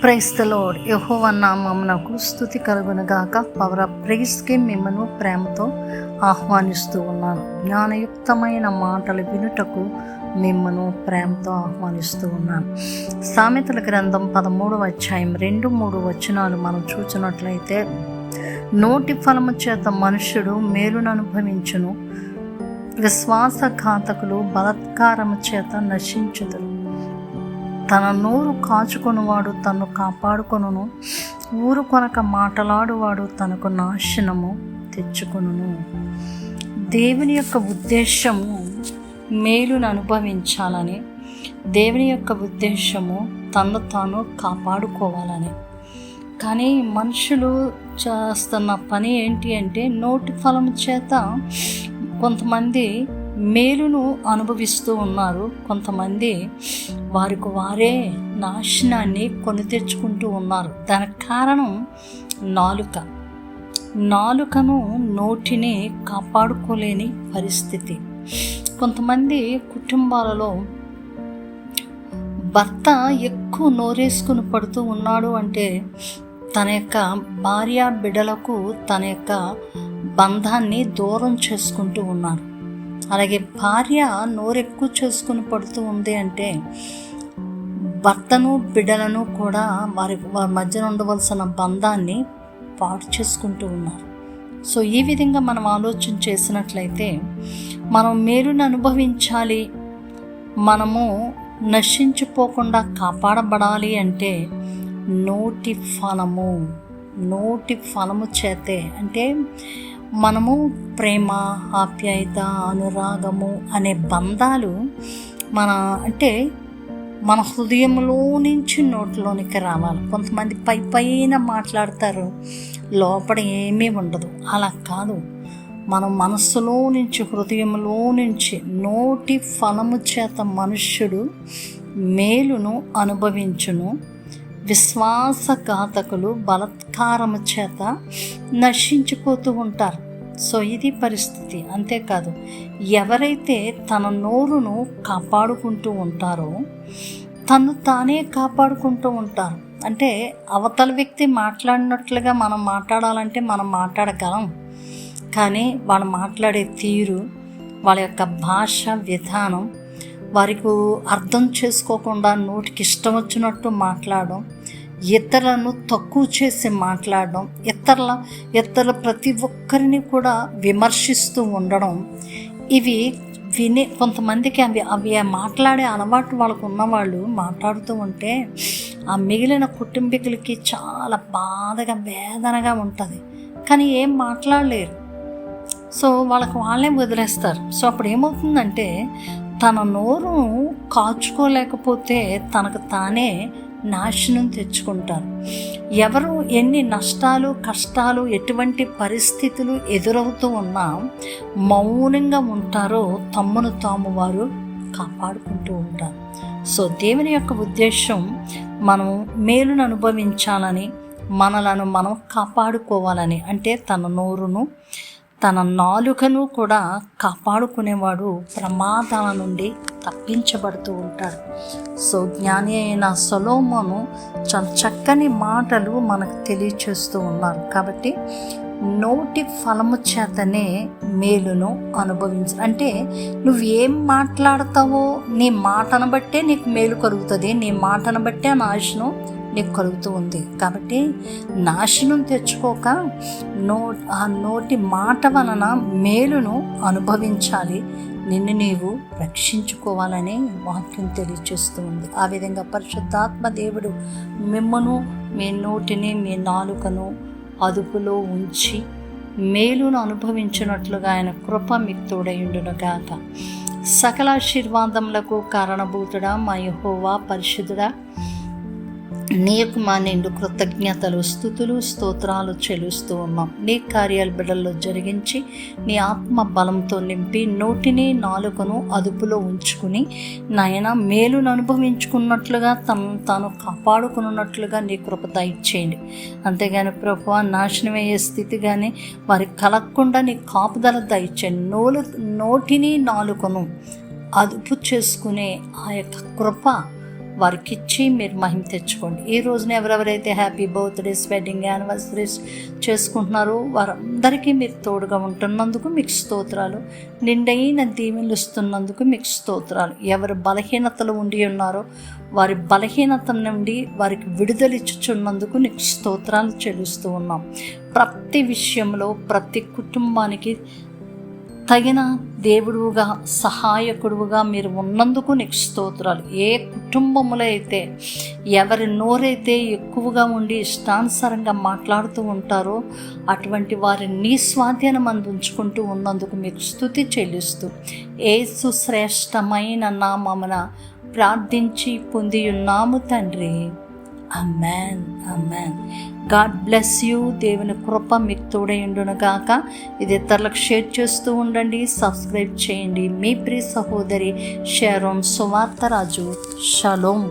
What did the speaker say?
క్రైస్తలోడ్ యహోవ నామమునకు స్థుతి కలుగునగాక పవర్ ఆఫ్ ప్రైస్కి మిమ్మను ప్రేమతో ఆహ్వానిస్తూ ఉన్నాను. జ్ఞానయుక్తమైన మాటలు వినుటకు మిమ్మను ప్రేమతో ఆహ్వానిస్తూ ఉన్నాను. సామెతల గ్రంథం పదమూడవ అధ్యాయం రెండు మూడు వచనాలు మనం చూసినట్లయితే నోటి ఫలము చేత మనుష్యుడు మేలును అనుభవించును విశ్వాసఘాతకులు బలత్కారము చేత నశించుదురు. తన నోరు కాచుకొనువాడు తను కాపాడుకొనును. ఊరు కొనక మాటలాడువాడు తనకు నాశనము తెచ్చుకొనును. దేవుని యొక్క ఉద్దేశము మేలును అనుభవించాలని దేవుని యొక్క ఉద్దేశము తను తాను కాపాడుకోవాలని. కానీ మనుషులు చేస్తున్న పని ఏంటి అంటే నోటి ఫలం చేత కొంతమంది మేలును అనుభవిస్తూ ఉన్నారు కొంతమంది. వారికి వారే నాశనాన్ని కొని తెచ్చుకుంటూ ఉన్నారు. దానికి కారణం నాలుక. నాలుకను నోటిని కాపాడుకోలేని పరిస్థితి. కొంతమంది కుటుంబాలలో భర్త ఎక్కువ నోరేసుకుని పడుతూ ఉన్నాడు అంటే తన యొక్క భార్య బిడ్డలకు తన యొక్క బంధాన్ని దూరం చేసుకుంటూ ఉన్నారు. అలాగే భార్య నోరెక్కువ చేసుకుని పడుతూ ఉంది అంటే భర్తను బిడ్డలను కూడా వారి వారి మధ్యన ఉండవలసిన బంధాన్ని పాటు చేసుకుంటూ ఉన్నారు. సో ఈ విధంగా మనం ఆలోచన చేసినట్లయితే మనం మేలును అనుభవించాలి మనము నశించిపోకుండా కాపాడబడాలి అంటే నోటి ఫలము నోటి ఫలము చేతే అంటే మనము ప్రేమ ఆప్యాయత అనురాగము అనే బంధాలు మన అంటే మన హృదయంలో నుంచి నోట్లోనికి రావాలి. కొంతమంది పై పైన మాట్లాడతారు. లోపల ఏమీ ఉండదు. అలా కాదు. మన మనస్సులో నుంచి హృదయంలో నుంచి నోటి ఫలము చేత మనుష్యుడు మేలును అనుభవించును. విశ్వాసఘాతకులు బలత్కారము చేత నశించిపోతూ ఉంటారు. సో ఇది పరిస్థితి. అంతేకాదు ఎవరైతే తన నోరును కాపాడుకుంటూ ఉంటారో తను తానే కాపాడుకుంటూ ఉంటారు. అంటే అవతల వ్యక్తి మాట్లాడినట్లుగా మనం మాట్లాడాలంటే మనం మాట్లాడగలం. కానీ వాళ్ళు మాట్లాడే తీరు వాళ్ళ యొక్క భాష విధానం వారికి అర్థం చేసుకోకుండా నోటికి ఇష్టం వచ్చినట్టు మాట్లాడడం ఇతరులను తక్కువ చేసి మాట్లాడడం ఇతరుల ఇతరుల ప్రతి ఒక్కరిని కూడా విమర్శిస్తూ ఉండడం ఇవి వినే కొంతమందికి అవి అవి మాట్లాడే అలవాటు వాళ్ళకు ఉన్నవాళ్ళు మాట్లాడుతూ ఉంటే ఆ మిగిలిన కుటుంబీకులకి చాలా బాధగా వేదనగా ఉంటుంది. కానీ ఏం మాట్లాడలేరు. సో వాళ్ళకి వాళ్ళే వదిలేస్తారు. సో అప్పుడు ఏమవుతుందంటే తన నోరు కాచుకోలేకపోతే తనకు తానే నాశనం తెచ్చుకుంటారు. ఎవరు ఎన్ని నష్టాలు కష్టాలు ఎటువంటి పరిస్థితులు ఎదురవుతూ ఉన్నా మౌనంగా ఉంటారో తమ్మును తాము వారు కాపాడుకుంటూ ఉంటారు. సో దేవుని యొక్క ఉద్దేశం మనం మేలును అనుభవించాలని మనలను మనం కాపాడుకోవాలని అంటే తన నోరును తన నాలుకను కూడా కాపాడుకునేవాడు ప్రమాదాల నుండి తప్పించబడుతూ ఉంటాడు. సో జ్ఞాని అయిన సొలోమోను చాలా చక్కని మాటలు మనకు తెలియచేస్తూ ఉన్నారు కాబట్టి నోటి ఫలము చేతనే మేలును అనుభవించ అంటే నువ్వు ఏం మాట్లాడతావో నీ మాటను బట్టే నీకు మేలు కలుగుతుంది నీ మాటను బట్టే నాశనం నీకు కలుగుతూ ఉంది. కాబట్టి నాశనం తెచ్చుకోక నో ఆ నోటి మాట వలన మేలును అనుభవించాలి. నిన్ను నీవు రక్షించుకోవాలని వాక్యం తెలియచేస్తూ ఉంది. ఆ విధంగా పరిశుద్ధాత్మ దేవుడు మిమ్మను మీ నోటిని మీ నాలుకను అదుపులో ఉంచి మేలును అనుభవించినట్లుగా ఆయన కృప మీకు తోడయుండునుగాక. సకల ఆశీర్వాదములకు కారణభూతుడా మా యహోవా పరిశుద్ధుడా. నీకు మా నిండు కృతజ్ఞతలు స్థుతులు స్తోత్రాలు చెలుస్తూ ఉన్నాం. నీ కార్యాలు బిడల్లో జరిగించి నీ ఆత్మ బలంతో నింపి నోటిని నాలుకను అదుపులో ఉంచుకుని నాయన మేలును అనుభవించుకున్నట్లుగా తను తాను కాపాడుకున్నట్లుగా నీ కృప దయచేయండి. అంతేగాని ప్రభు నాశనమయ్యే స్థితి కానీ వారి కలగకుండా నీ కాపుదల దయచేయండి. నోలు నోటిని నాలుకను అదుపు చేసుకునే ఆ యొక్క కృప వారికి ఇచ్చి మీరు మహిమ తెచ్చుకోండి. ఈ రోజున ఎవరెవరైతే హ్యాపీ బర్త్డేస్ వెడ్డింగ్ యానివర్సరీస్ చేసుకుంటున్నారో వారందరికీ మీరు తోడుగా ఉంటున్నందుకు మీకు స్తోత్రాలు. నిండైన దీవెనలు ఇస్తున్నందుకు మీకు స్తోత్రాలు. ఎవరు బలహీనతలు ఉండి ఉన్నారో వారి బలహీనత నుండి వారికి విడుదలిచ్చుచున్నందుకు నీకు స్తోత్రాలు చెల్లిస్తూ ఉన్నాం. ప్రతి విషయంలో ప్రతి కుటుంబానికి తగిన దేవుడుగా సహాయకుడుగా మీరు ఉన్నందుకు నీకు స్తోత్రాలు. ఏ కుటుంబములో అయితే ఎవరి నోరైతే ఎక్కువగా ఉండి ఇష్టానుసారంగా మాట్లాడుతూ ఉంటారో అటువంటి వారిని నీ స్వాధీనం అందించుకుంటూ ఉన్నందుకు మీకు స్థుతి చెల్లిస్తూ ఏసు శ్రేష్టమైన నామమున ప్రార్థించి పొంది ఉన్నాము తండ్రి. Amen amen God bless you దేవుని కృప మీకు తోడైండును గాక. ఇది ఇతరులకు షేర్ చేస్తూ ఉండండి. సబ్స్క్రైబ్ చేయండి. మీ ప్రియ సహోదరి షారోన్ సువార్తరాజు షలోమ్